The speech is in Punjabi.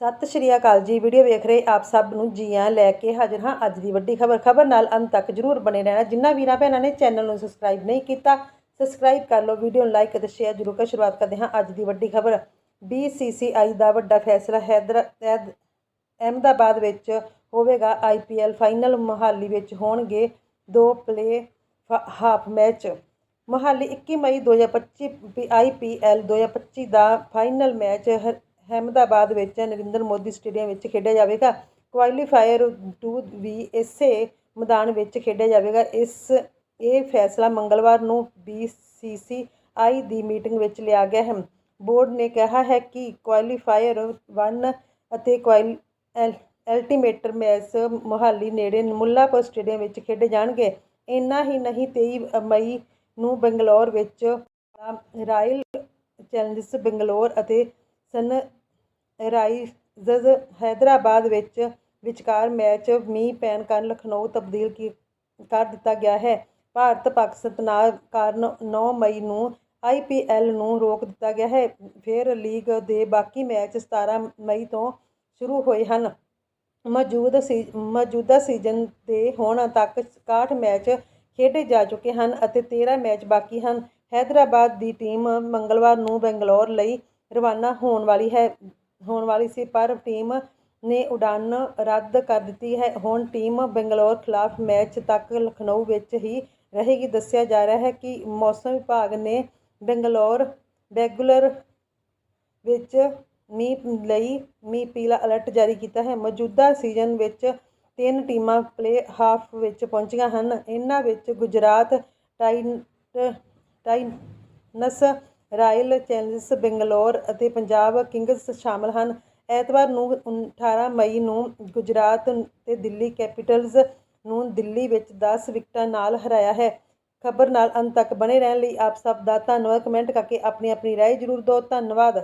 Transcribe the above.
ਸਤਿ ਸ਼੍ਰੀ ਅਕਾਲ ਜੀ। ਵੀਡੀਓ ਵੇਖ ਰਹੇ ਆਪ ਸਭ ਨੂੰ ਜੀਆਂ ਲੈ ਕੇ ਹਾਜ਼ਰ ਹਾਂ। ਅੱਜ ਦੀ ਵੱਡੀ ਖਬਰ ਖਬਰ ਨਾਲ ਅੰਤ ਤੱਕ ਜਰੂਰ ਬਣੇ ਰਹਿਣਾ। ਜਿੰਨਾ ਵੀਰਾਂ ਭੈਣਾਂ ਨੇ ਚੈਨਲ ਨੂੰ ਸਬਸਕ੍ਰਾਈਬ ਨਹੀਂ ਕੀਤਾ ਸਬਸਕ੍ਰਾਈਬ ਕਰ ਲਓ। ਵੀਡੀਓ ਨੂੰ ਲਾਈਕ ਅਤੇ ਸ਼ੇਅਰ ਜਰੂਰ ਕਰ। ਸ਼ੁਰੂਆਤ ਕਰਦੇ ਹਾਂ ਅੱਜ ਦੀ ਵੱਡੀ ਖਬਰ। BCCI ਦਾ ਵੱਡਾ ਫੈਸਲਾ ਹੈਦਰਾਬਾਦ ਅਹਿਮਦਾਬਾਦ ਵਿੱਚ ਹੋਵੇਗਾ ਆਈਪੀਐਲ ਫਾਈਨਲ ਮੁਹਾਲੀ ਵਿੱਚ ਹੋਣਗੇ ਦੋ ਪਲੇ ਹਾਫ ਮੈਚ ਮੁਹਾਲੀ 21 ਮਈ 2025 ਆਈਪੀਐਲ 2025 ਦਾ ਫਾਈਨਲ ਮੈਚ ਹ- ਅਹਿਮਦਾਬਾਦ ਵਿੱਚ ਨਰਿੰਦਰ ਮੋਦੀ ਸਟੇਡੀਅਮ ਵਿੱਚ ਖੇਡਿਆ ਜਾਵੇਗਾ। ਕੁਆਲੀਫਾਇਰ 2 ਵੀ ਇਸੇ ਮੈਦਾਨ ਵਿੱਚ ਖੇਡਿਆ ਜਾਵੇਗਾ। ਇਸ, ਇਹ ਫੈਸਲਾ ਮੰਗਲਵਾਰ ਨੂੰ BCCI ਦੀ ਮੀਟਿੰਗ ਵਿੱਚ ਲਿਆ ਗਿਆ ਹੈ। ਬੋਰਡ ਨੇ ਕਿਹਾ ਹੈ ਕਿ ਕੁਆਲੀਫਾਇਰ 1 ਅਤੇ ਕੁਆਲ ਅਲਟੀਮੇਟਰ ਮੈਚ ਮੁਹਾਲੀ ਨੇੜੇ ਮੁੱਲਾਪੁਰ ਸਟੇਡੀਅਮ ਵਿੱਚ ਖੇਡੇ ਜਾਣਗੇ। ਇੰਨਾ ਹੀ ਨਹੀਂ 23 ਮਈ ਨੂੰ ਬੰਗਲੌਰ ਵਿੱਚ ਰਾਇਲ ਚੈਲੰਜਰਸ ਬੰਗਲੌਰ ਅਤੇ ਸਨ। ਰਾਈਜ਼ਰਸ ਹੈਦਰਾਬਾਦ ਵਿੱਚ ਵਿਚਕਾਰ ਮੈਚ ਮੀਂਹ ਪੈਣ ਕਾਰਨ ਲਖਨਊ ਤਬਦੀਲ ਕੀ, ਕਰ ਦਿੱਤਾ ਗਿਆ ਹੈ। ਭਾਰਤ ਪਾਕਿਸਤਾਨ ਕਾਰਨ 9 ਮਈ ਨੂੰ ਆਈਪੀਐਲ ਨੂੰ ਰੋਕ ਦਿੱਤਾ ਗਿਆ ਹੈ। ਫਿਰ ਲੀਗ ਦੇ ਬਾਕੀ ਮੈਚ 17 ਮਈ ਤੋਂ ਸ਼ੁਰੂ ਹੋਏ ਹਨ। ਮੌਜੂਦ ਸੀ, ਮੌਜੂਦਾ ਸੀਜ਼ਨ ਦੇ ਹੁਣ ਤੱਕ 61 ਮੈਚ ਖੇਡੇ ਜਾ ਚੁੱਕੇ ਹਨ ਅਤੇ 13 ਮੈਚ ਬਾਕੀ ਹਨ। ਹੈਦਰਾਬਾਦ ਦੀ ਟੀਮ ਮੰਗਲਵਾਰ ਨੂੰ ਬੰਗਲੌਰ ਲਈ ਰਵਾਨਾ ਹੋਣ ਵਾਲੀ ਹੈ, ਹੋਣ ਵਾਲੀ ਸੀ, ਪਰ ਟੀਮ ਨੇ ਉਡਾਨ ਰੱਦ ਕਰ ਦਿੱਤੀ ਹੈ। ਹੁਣ ਟੀਮ ਬੰਗਲੌਰ ਖਿਲਾਫ ਮੈਚ ਤੱਕ ਲਖਨਊ ਵਿੱਚ ਹੀ ਰਹੇਗੀ। ਦੱਸਿਆ ਜਾ ਰਿਹਾ ਹੈ ਕਿ ਮੌਸਮ ਵਿਭਾਗ ਨੇ ਬੰਗਲੌਰ ਬੈਂਗਲੁਰ ਵਿੱਚ ਮੀਂਹ ਲਈ ਮੀਂਹ ਪੀਲਾ ਅਲਰਟ ਜਾਰੀ ਕੀਤਾ ਹੈ। ਮੌਜੂਦਾ ਸੀਜ਼ਨ ਵਿੱਚ ਤਿੰਨ ਟੀਮਾਂ ਪਲੇ ਹਾਫ ਵਿੱਚ ਪਹੁੰਚੀਆਂ ਹਨ। ਇਹਨਾਂ ਵਿੱਚ ਗੁਜਰਾਤ ਟਾਈਨ ਟਾਈਨਸ ਰਾਇਲ ਚੈਲੰਜਰਸ ਬੰਗਲੌਰ ਅਤੇ ਪੰਜਾਬ ਕਿੰਗਸ ਸ਼ਾਮਲ ਹਨ। ਐਤਵਾਰ ਨੂੰ 18 ਮਈ ਨੂੰ ਗੁਜਰਾਤ ਤੇ ਦਿੱਲੀ ਕੈਪੀਟਲਜ਼ ਨੂੰ ਦਿੱਲੀ ਵਿੱਚ 10 ਵਿਕਟਾਂ ਨਾਲ ਹਰਾਇਆ ਹੈ। ਖਬਰ ਨਾਲ ਅੰਤ ਤੱਕ ਬਣੇ ਰਹਿਣ ਲਈ ਆਪ ਸਭ ਦਾ ਧੰਨਵਾਦ। ਕਮੈਂਟ ਕਰਕੇ ਆਪਣੀ ਆਪਣੀ ਰਾਏ ਜ਼ਰੂਰ ਦਿਓ। ਧੰਨਵਾਦ।